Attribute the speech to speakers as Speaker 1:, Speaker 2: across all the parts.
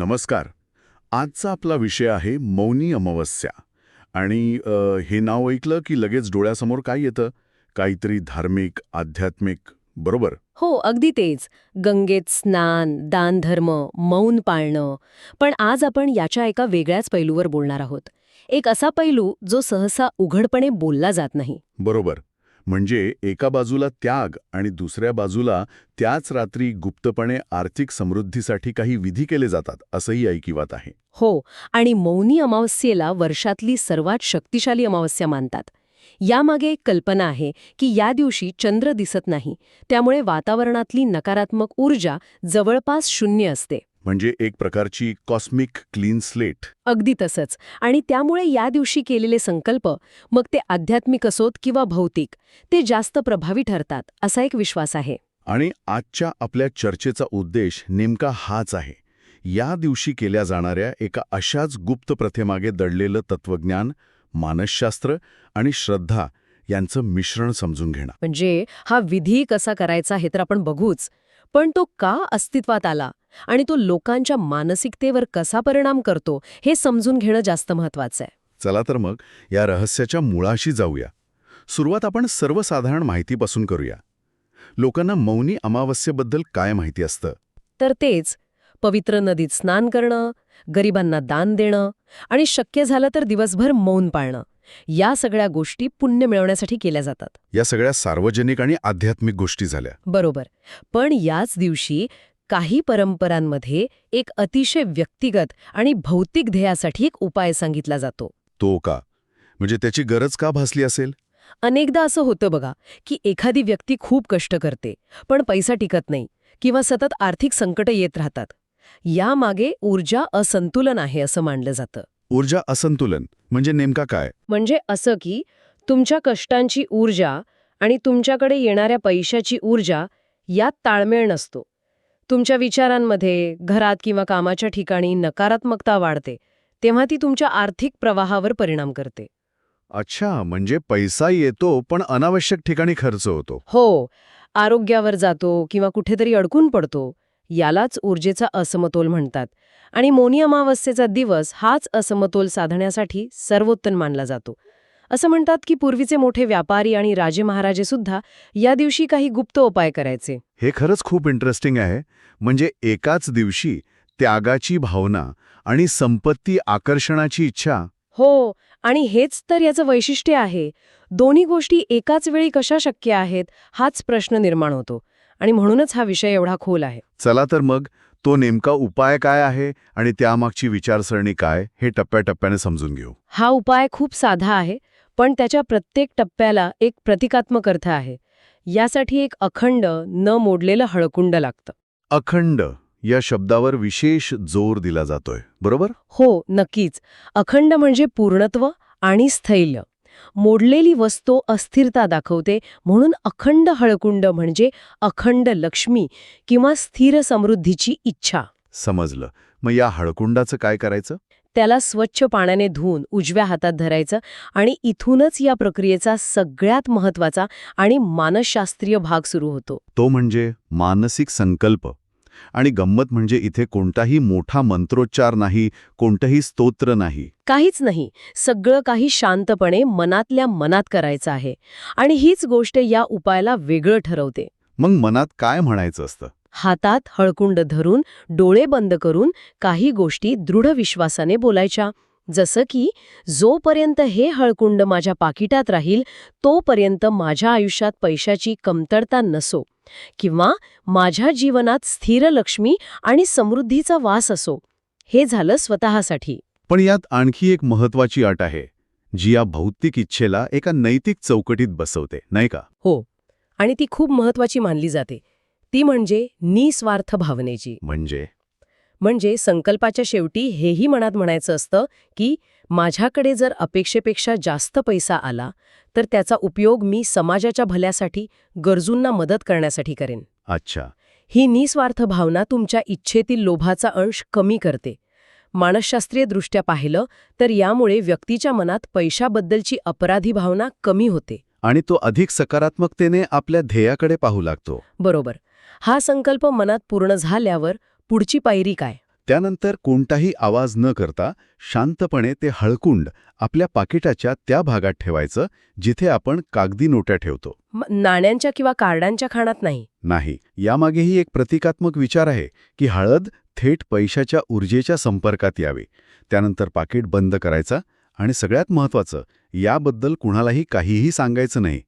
Speaker 1: नमस्कार. आजचा आपला विषय आहे मौनी अमावस्या. आणि हे नाव ऐकलं की लगेच डोळ्यासमोर काय येतं? काहीतरी धार्मिक आध्यात्मिक बरोबर?
Speaker 2: हो अगदी तेच. गंगेत स्नान दानधर्म मौन पाळणं. पण आज आपण याच्या एका वेगळ्याच पैलूवर बोलणार आहोत. एक असा पैलू जो सहसा उघडपणे बोलला जात नाही.
Speaker 1: बरोबर. म्हणजे एका बाजूला त्याग आणि दुसऱ्या बाजूला त्याच रात्री गुप्तपणे आर्थिक समृद्धीसाठी काही विधी केले जातात असंही ऐकिवात आहे.
Speaker 2: हो आणि मौनी अमावस्येला वर्षातली सर्वात शक्तिशाली अमावस्या मानतात. यामागे एक कल्पना आहे की या दिवशी चंद्र दिसत नाही त्यामुळे वातावरणातली नकारात्मक ऊर्जा जवळपास शून्य असते.
Speaker 1: म्हणजे एक प्रकारची कॉस्मिक क्लीन स्लेट
Speaker 2: अगदी तसंच. आणि त्यामुळे या दिवशी केलेले संकल्प मग ते आध्यात्मिक असोत किंवा भौतिक ते जास्त प्रभावी ठरतात असा एक विश्वास आहे.
Speaker 1: आणि आजच्या आपल्या चर्चेचा उद्देश नेमका हाच आहे. या दिवशी केल्या जाणाऱ्या एका अशाच गुप्त प्रथेमागे दडलेलं तत्वज्ञान मानसशास्त्र आणि श्रद्धा यांचं मिश्रण समजून घेणं.
Speaker 2: म्हणजे हा विधी कसा करायचा हे तर आपण बघूच पण तो का अस्तित्वात आला? आणि तो लोकांच्या मानसिकतेवर कसा परिणाम करतो हे समजून घेणं जास्त महत्वाचं आहे.
Speaker 1: चला तर मग या रहस्याच्या मुळाशी जाऊया. सुरुवात आपण सर्वसाधारण माहितीपासून करूया. लोकांना मौनी अमावस्येबद्दल काय माहिती असतं?
Speaker 2: तर तेच पवित्र नदीत स्नान करणं गरिबांना दान देणं आणि शक्य झालं तर दिवसभर मौन पाळणं या सगळ्या गोष्टी पुण्य मिळवण्यासाठी केल्या जातात.
Speaker 1: या सगळ्या सार्वजनिक आणि आध्यात्मिक गोष्टी झाल्या.
Speaker 2: बरोबर पण याच दिवशी काही परंपरांमध्ये एक अतिशय व्यक्तिगत आणि भौतिक ध्येयासाठी एक उपाय सांगितला जातो.
Speaker 1: तो का? म्हणजे त्याची गरज का भासली असेल?
Speaker 2: अनेकदा असं होतं बघा की एखादी व्यक्ती खूप कष्ट करते पण पैसा टिकत नाही किंवा सतत आर्थिक संकट येत राहतात. यामागे ऊर्जा असंतुलन आहे असं मानलं जातं.
Speaker 1: ऊर्जा असंतुलन म्हणजे नेमका काय?
Speaker 2: म्हणजे असं की तुमच्या कष्टांची ऊर्जा आणि तुमच्याकडे येणाऱ्या पैशाची ऊर्जा यात ताळमेळ नसतो. तुमच्या विचारांमध्ये घरात किंवा कामाच्या ठिकाणी नकारात्मकता वाढते तेव्हा ती तुमच्या आर्थिक प्रवाहावर परिणाम करते.
Speaker 1: अच्छा म्हणजे पैसा येतो पण अनावश्यक ठिकाणी खर्च होतो.
Speaker 2: हो आरोग्यावर जातो किंवा कुठेतरी अडकून पडतो यालाच ऊर्जेचा असमतोल म्हणतात. आणि मोनी अमावस्येचा दिवस हाच असमतोल साधण्यासाठी सर्वोत्तम मानला जातो. असं म्हणतात की पूर्वीचे मोठे व्यापारी आणि राजे महाराजे सुद्धा या दिवशी काही गुप्त उपाय करायचे.
Speaker 1: हे खरंच खूप इंटरेस्टिंग आहे. म्हणजे एकाच दिवशी त्यागाची भावना आणि संपत्ती आकर्षणाची इच्छा.
Speaker 2: हो आणि हेच तर याचं वैशिष्ट्य आहे. दोन्ही गोष्टी एकाच वेळी कशा शक्य आहेत हाच प्रश्न निर्माण होतो. आणि म्हणूनच हा विषय एवढा खोल आहे.
Speaker 1: चला तर मग तो नेमका उपाय काय आहे आणि त्यामागची विचारसरणी काय हे टप्प्याटप्प्याने समजून घेऊ.
Speaker 2: हा उपाय खूप साधा आहे. पण त्याच्या प्रत्येक टप्प्याला एक प्रतिकात्मक अर्थ आहे. यासाठी एक अखंड न मोडलेलं हळकुंड लागतं.
Speaker 1: अखंड या शब्दावर विशेष जोर दिला जातोय बरोबर?
Speaker 2: हो नक्कीच. अखंड म्हणजे पूर्णत्व आणि स्थैर्य. मोडलेली वस्तू अस्थिरता दाखवते म्हणून अखंड हळकुंड म्हणजे अखंड लक्ष्मी किंवा स्थिर समृद्धीची इच्छा.
Speaker 1: समजलं. मग या हळकुंडाचं काय करायचं?
Speaker 2: त्याला स्वच्छ पाण्याने धुवून उजव्या हातात धरायचं आणि इथूनच या प्रक्रियेचा सगळ्यात महत्त्वाचा आणि मानसशास्त्रीय भाग सुरू होतो.
Speaker 1: तो म्हणजे मानसिक संकल्प. आणि गंमत म्हणजे इथे कोणताही मोठा मंत्रोच्चार नाही कोणतंही स्तोत्र नाही.
Speaker 2: काहीच नाही. सगळं काही शांतपणे मनातल्या मनात करायचं आहे. आणि हीच गोष्ट या उपायाला वेगळं ठरवते.
Speaker 1: मग मनात काय म्हणायचं असतं?
Speaker 2: हातात हळकुंड धरून डोळे बंद करून काही गोष्टी दृढ विश्वासाने बोलायच्या. जसं की जोपर्यंत हे हळकुंड माझ्या पाकिटात राहील तोपर्यंत माझ्या आयुष्यात पैशाची कमतरता नसो. किंवा माझ्या जीवनात स्थिर लक्ष्मी आणि समृद्धीचा वास असो. हे झालं स्वतःसाठी.
Speaker 1: पण यात आणखी एक महत्वाची अट आहे जी या भौतिक इच्छेला एका नैतिक चौकटीत बसवते नाही का?
Speaker 2: हो. आणि ती खूप महत्वाची मानली जाते. ती म्हणजे निस्वार्थ भावनेची.
Speaker 1: म्हणजे?
Speaker 2: म्हणजे संकल्पाच्या शेवटी हेही मनात म्हणायचं असतं की माझ्याकडे जर अपेक्षेपेक्षा जास्त पैसा आला तर त्याचा उपयोग मी समाजाच्या भल्यासाठी गरजूंना मदत करण्यासाठी करेन.
Speaker 1: अच्छा.
Speaker 2: ही निस्वार्थ भावना तुमच्या इच्छेतील लोभाचा अंश कमी करते. मानसशास्त्रीय दृष्ट्या पाहिलं तर यामुळे व्यक्तीच्या मनात पैशाबद्दलची अपराधी भावना कमी होते.
Speaker 1: आणि तो अधिक सकारात्मकतेने आपल्या ध्येयाकडे पाहू लागतो.
Speaker 2: बरोबर. हा संकल्प मनात पूर्ण झाल्यावर पुढची पायरी काय?
Speaker 1: त्यानंतर कोणताही आवाज न करता शांतपणे ते हळकुंड आपल्या पाकिटाच्या त्या भागात ठेवायचं जिथे आपण कागदी नोट्या ठेवतो.
Speaker 2: नाण्यांच्या किंवा कार्डांच्या खाणात नाही?
Speaker 1: नाही. यामागेही एक प्रतिकात्मक विचार आहे की हळद थेट पैशाच्या ऊर्जेच्या संपर्कात यावी. त्यानंतर पाकिट बंद करायचा आणि सगळ्यात महत्त्वाचं याबद्दल कुणालाही काहीही सांगायचं नाही.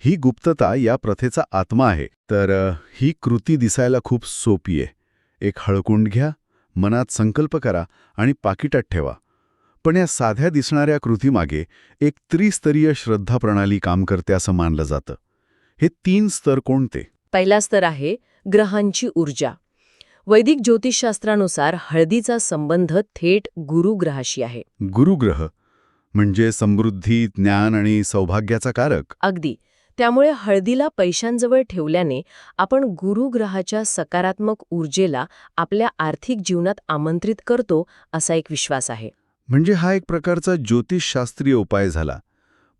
Speaker 1: ही गुप्तता या प्रथेचा आत्मा आहे. तर ही कृती दिसायला खूप सोपी आहे. एक हळकुंड घ्या मनात संकल्प करा आणि पाकिटात ठेवा. पण या साध्या दिसणाऱ्या कृतीमागे एक त्रिस्तरीय श्रद्धा प्रणाली काम करते असं मानलं जातं. हे तीन स्तर कोणते?
Speaker 2: पहिला स्तर आहे ग्रहांची ऊर्जा. वैदिक ज्योतिषशास्त्रानुसार हळदीचा संबंध थेट गुरुग्रहाशी आहे.
Speaker 1: गुरुग्रह म्हणजे समृद्धी ज्ञान आणि सौभाग्याचा कारक?
Speaker 2: अगदी. त्यामुळे हळदीला पैशांजवळ ठेवल्याने आपण गुरुग्रहाच्या सकारात्मक ऊर्जेला आपल्या आर्थिक जीवनात आमंत्रित करतो असा एक विश्वास आहे.
Speaker 1: म्हणजे हा एक प्रकारचा ज्योतिषशास्त्रीय उपाय झाला.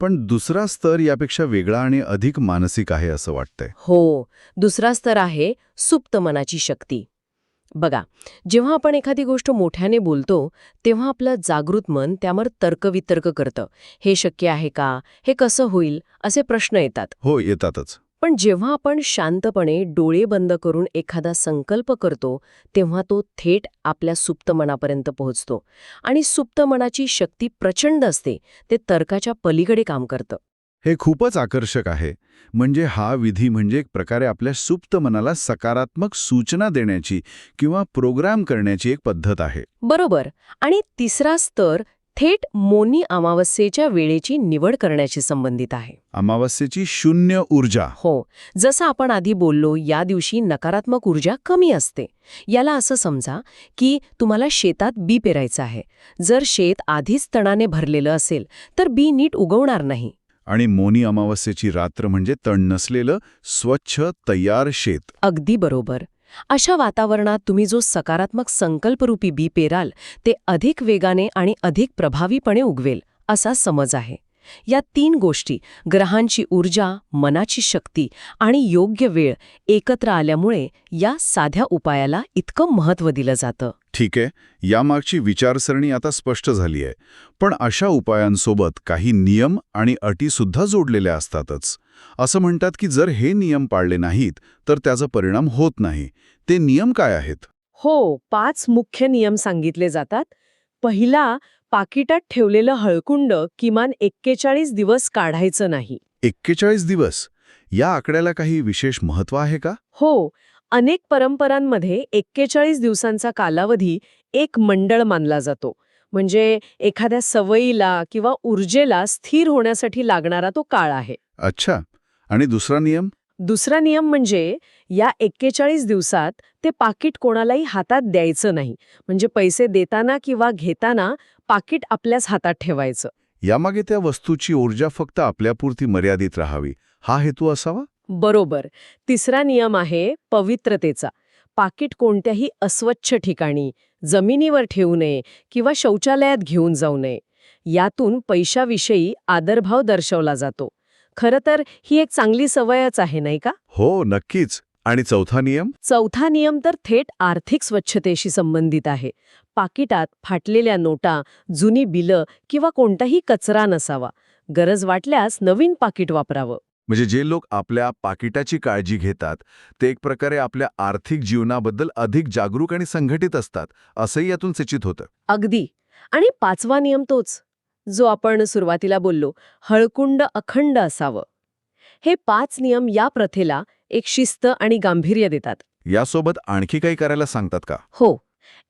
Speaker 1: पण दुसरा स्तर यापेक्षा वेगळा आणि अधिक मानसिक आहे असं वाटतंय.
Speaker 2: हो दुसरा स्तर आहे सुप्त मनाची शक्ती. बघा जेव्हा आपण एखादी गोष्ट मोठ्याने बोलतो तेव्हा आपलं जागृत मन त्यावर तर्कवितर्क करतं. हे शक्य आहे का? हे कसं होईल? असे प्रश्न येतात.
Speaker 1: हो येतातच.
Speaker 2: पण जेव्हा आपण शांतपणे डोळे बंद करून एखादा संकल्प करतो तेव्हा तो थेट आपल्या सुप्त मनापर्यंत पोहोचतो. आणि सुप्त मनाची शक्ती प्रचंड असते. ते तर्काच्या पलीकडे काम करतं.
Speaker 1: हे खूपच आकर्षक आहे. म्हणजे हा विधी म्हणजे एक प्रकारे आपल्या सुप्त मनाला सकारात्मक सूचना देण्याची किंवा प्रोग्राम करण्याची एक पद्धत आहे.
Speaker 2: बरोबर. आणि तिसरा स्तर थेट मोनी अमावस्येच्या वेळेची निवड करण्याशी संबंधित आहे.
Speaker 1: अमावस्येची शून्य ऊर्जा.
Speaker 2: हो. जसं आपण आधी बोललो या दिवशी नकारात्मक ऊर्जा कमी असते. याला असं समजा की तुम्हाला शेतात बी पेरायचं आहे. जर शेत आधीच तणाने भरलेलं असेल तर बी नीट उगवणार नाही.
Speaker 1: आणि मोनी अमावस्येची रात्र म्हणजे तण नसलेलं स्वच्छ तयार शेत.
Speaker 2: अगदी बरोबर. अशा वातावरणात तुम्ही जो सकारात्मक संकल्परूपी बी पेराल ते अधिक वेगाने आणि अधिक प्रभावीपणे उगवेल असा समज आहे. या तीन गोष्टी ग्रहांची ऊर्जा मनाची शक्ती आणि योग्य वेळ एकत्र आल्यामुळे या साध्या उपायाला इतकं महत्त्व दिलं जातं.
Speaker 1: ठीक आहे यामागची विचारसरणी आता स्पष्ट झाली आहे. पण अशा उपायांसोबत काही नियम आणि अटीसुद्धा जोडलेल्या असतातच. असं म्हणतात की जर हे नियम पाळले नाहीत तर त्याचा परिणाम होत नाही. ते नियम काय आहेत?
Speaker 2: हो पाच मुख्य नियम सांगितले जातात. पहिला पाकिटात ठेवलेलं हळकुंड किमान एक्केचाळीस दिवस काढायचं नाही.
Speaker 1: एक्केचाळीस दिवस? या आकड्याला काही विशेष महत्त्व आहे का?
Speaker 2: हो अनेक परंपरांमध्ये एक्केचाळीस दिवसांचा कालावधी एक मंडळ मानला जातो. म्हणजे एखाद्या सवयीला किंवा ऊर्जेला स्थिर होण्यासाठी लागणारा तो काळ आहे.
Speaker 1: अच्छा. आणि दुसरा नियम?
Speaker 2: दुसरा नियम म्हणजे या एक्केचाळीस दिवसात ते पाकिट कोणालाही हातात द्यायचं नाही. म्हणजे पैसे देताना किंवा घेताना पाकिट आपल्याच हातात ठेवायचं.
Speaker 1: यामागे त्या वस्तूची ऊर्जा फक्त आपल्यापुरती मर्यादित राहावी. हा हेतू असावा?
Speaker 2: बरोबर. तिसरा नियम आहे पवित्रतेचा. पाकिट कोणत्याही अस्वच्छ ठिकाणी जमिनीवर ठेवू नये किंवा शौचालयात घेऊन जाऊ नये. यातून पैशाविषयी आदरभाव दर्शवला जातो. खरं तर ही एक चांगली सवयच आहे नाही का?
Speaker 1: हो नक्कीच. आणि चौथा नियम?
Speaker 2: चौथा नियम तर थेट आर्थिक स्वच्छतेशी संबंधित आहे. पाकिटात फाटलेल्या नोटा जुनी बिलं किंवा कोणताही कचरा नसावा. गरज वाटल्यास नवीन पाकिट वापरावं.
Speaker 1: म्हणजे जे लोक आपल्या पाकिटाची काळजी घेतात ते एक प्रकारे आपल्या आर्थिक जीवनाबद्दल अधिक जागरूक आणि संघटित असतात असंही यातून सूचित होतं.
Speaker 2: अगदी. आणि पाचवा नियम तोच जो आपण सुरुवातीला बोललो हळकुंड अखंड असावं. हे पाच नियम या प्रथेला एक शिस्त आणि गांभीर्य देतात.
Speaker 1: यासोबत आणखी काही करायला सांगतात का?
Speaker 2: हो.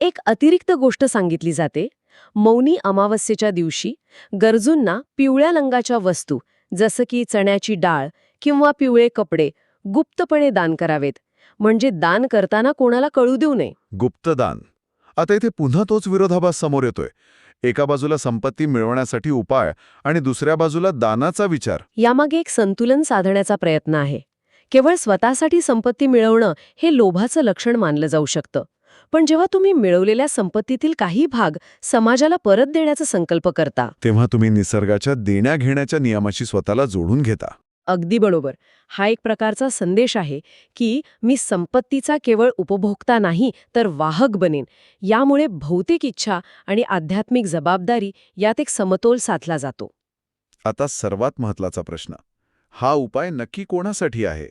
Speaker 2: एक अतिरिक्त गोष्ट सांगितली जाते. मौनी अमावस्येच्या दिवशी गरजूंना पिवळ्या रंगाच्या वस्तू जसं की चण्याची डाळ किंवा पिवळे कपडे गुप्तपणे दान करावेत. म्हणजे दान करताना कोणाला कळू देऊ नये.
Speaker 1: गुप्तदान आता इथे पुन्हा तोच विरोधाभास समोर येतोय. एका बाजूला संपत्ती मिळवण्यासाठी उपाय आणि दुसऱ्या बाजूला दानाचा विचार.
Speaker 2: यामागे एक संतुलन साधण्याचा प्रयत्न आहे. केवळ स्वतःसाठी संपत्ती मिळवणं हे लोभाचं लक्षण मानलं जाऊ शकतं. पण जेव्हा तुम्ही मिळवलेल्या संपत्तीतील काही भाग समाजाला परत देण्याचा संकल्प करता.
Speaker 1: तेव्हा तुम्ही निसर्गाच्या देण्या घेण्याच्या नियमाशी स्वतःला जोडून घेता.
Speaker 2: अगदी बरोबर. हा एक प्रकारचा संदेश आहे की मी संपत्तीचा केवळ उपभोक्ता नाही तर वाहक बनेन. यामुळे भौतिक इच्छा आणि आध्यात्मिक जबाबदारी यात एक समतोल साधला जातो.
Speaker 1: आता सर्वात महत्त्वाचा प्रश्न. हा उपाय नक्की कोणासाठी आहे?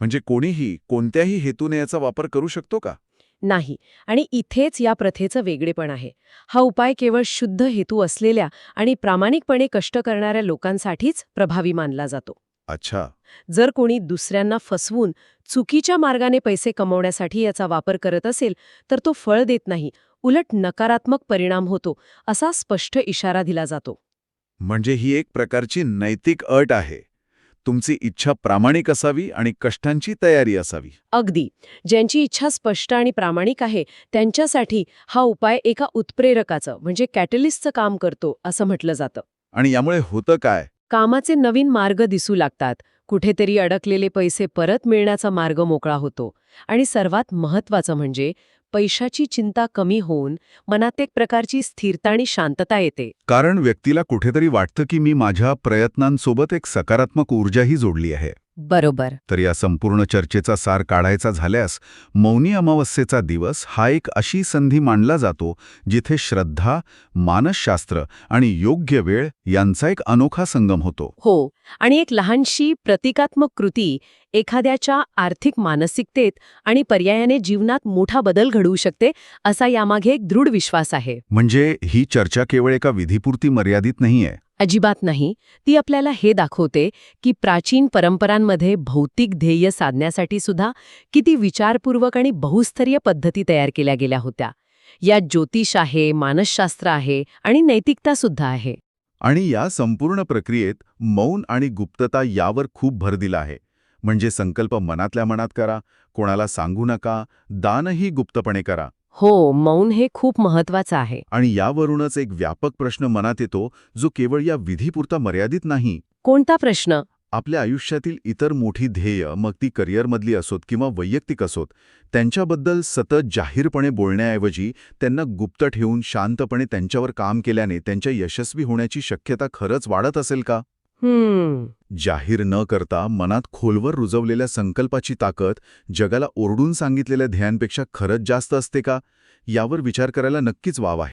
Speaker 1: म्हणजे कोणीही कोणत्याही हेतूने याचा वापर करू शकतो का?
Speaker 2: नाही. आणि इथेच या प्रथेचं वेगळेपण आहे. हा उपाय केवळ शुद्ध हेतू असलेल्या आणि प्रामाणिकपणे कष्ट करणाऱ्या लोकांसाठीच प्रभावी मानला जातो.
Speaker 1: अच्छा.
Speaker 2: जर कोणी दुसऱ्यांना फसवून चुकीच्या मार्गाने पैसे कमवण्यासाठी याचा वापर करत असेल तर तो फळ देत नाही. उलट नकारात्मक परिणाम होतो असा स्पष्ट इशारा दिला जातो.
Speaker 1: म्हणजे ही एक प्रकारची नैतिक अट आहे. तुमची इच्छा प्रामाणिक असावी आणि कष्टांची तयारी असावी.
Speaker 2: अगदी. ज्यांची इच्छा स्पष्ट आणि प्रामाणिक आहे त्यांच्यासाठी हा उपाय एका उत्प्रेरकाचं म्हणजे कॅटलिस्टचं काम करतो असं म्हटलं जातं.
Speaker 1: आणि यामुळे होतं काय?
Speaker 2: कामाचे नवीन मार्ग दिसू लागतात. कुठेतरी अडकलेले पैसे परत मिळण्याचा मार्ग मोकळा होतो. आणि सर्वात महत्वाचं म्हणजे पैशाची चिंता कमी होऊन मनात एक प्रकारची स्थिरता आणि शांतता येते.
Speaker 1: कारण व्यक्तीला कुठेतरी वाटतं की मी माझ्या प्रयत्नांसोबत एक सकारात्मक ऊर्जाही जोडली आहे.
Speaker 2: बरोबर.
Speaker 1: तर या संपूर्ण चर्चेचा सार काढायचा झाल्यास मौनी अमावस्येचा दिवस हा एक अशी संधी मानला जातो जिथे श्रद्धा मानसशास्त्र आणि योग्य वेळ यांचा एक अनोखा संगम होतो.
Speaker 2: हो आणि एक लहानशी प्रतिकात्मक कृती एखाद्याच्या आर्थिक मानसिकतेत आणि पर्यायाने जीवनात मोठा बदल घडवू शकते असा यामागे एक दृढ विश्वास आहे.
Speaker 1: म्हणजे ही चर्चा केवळ एका विधीपुरती मर्यादित नाहीये.
Speaker 2: अजिबात नाही. ती आपल्याला हे दाखवते की प्राचीन परंपरांमध्ये भौतिक ध्येय साधण्यासाठी सुद्धा किती विचारपूर्वक आणि बहुस्तरीय पद्धती तयार केल्या गेल्या होत्या. यात ज्योतिष आहे मानसशास्त्र आहे आणि नैतिकता सुद्धा आहे.
Speaker 1: आणि या संपूर्ण प्रक्रियेत मौन आणि गुप्तता यावर खूप भर दिला आहे. म्हणजे संकल्प मनातल्या मनात करा कोणाला सांगू नका दानही गुप्तपणे करा.
Speaker 2: हो मौन हे खूप महत्वाचं आहे.
Speaker 1: आणि यावरूनच एक व्यापक प्रश्न मनात येतो जो केवळ या विधीपुरता मर्यादित नाही.
Speaker 2: कोणता प्रश्न?
Speaker 1: आपल्या आयुष्यातील इतर मोठी ध्येय मग ती करिअरमधली असोत किंवा वैयक्तिक असोत त्यांच्याबद्दल सतत जाहीरपणे बोलण्याऐवजी त्यांना गुप्त ठेवून शांतपणे त्यांच्यावर काम केल्याने त्यांच्या यशस्वी होण्याची शक्यता खरंच वाढत असेल का? जाहीर न करता मनात खोलवर रुजवलेल्या संकल्पाची ताकद जगाला ओरडून सांगितलेल्या ध्येयांपेक्षा खरंच जास्त असते का? यावर विचार करायला नक्कीच वाव आहे.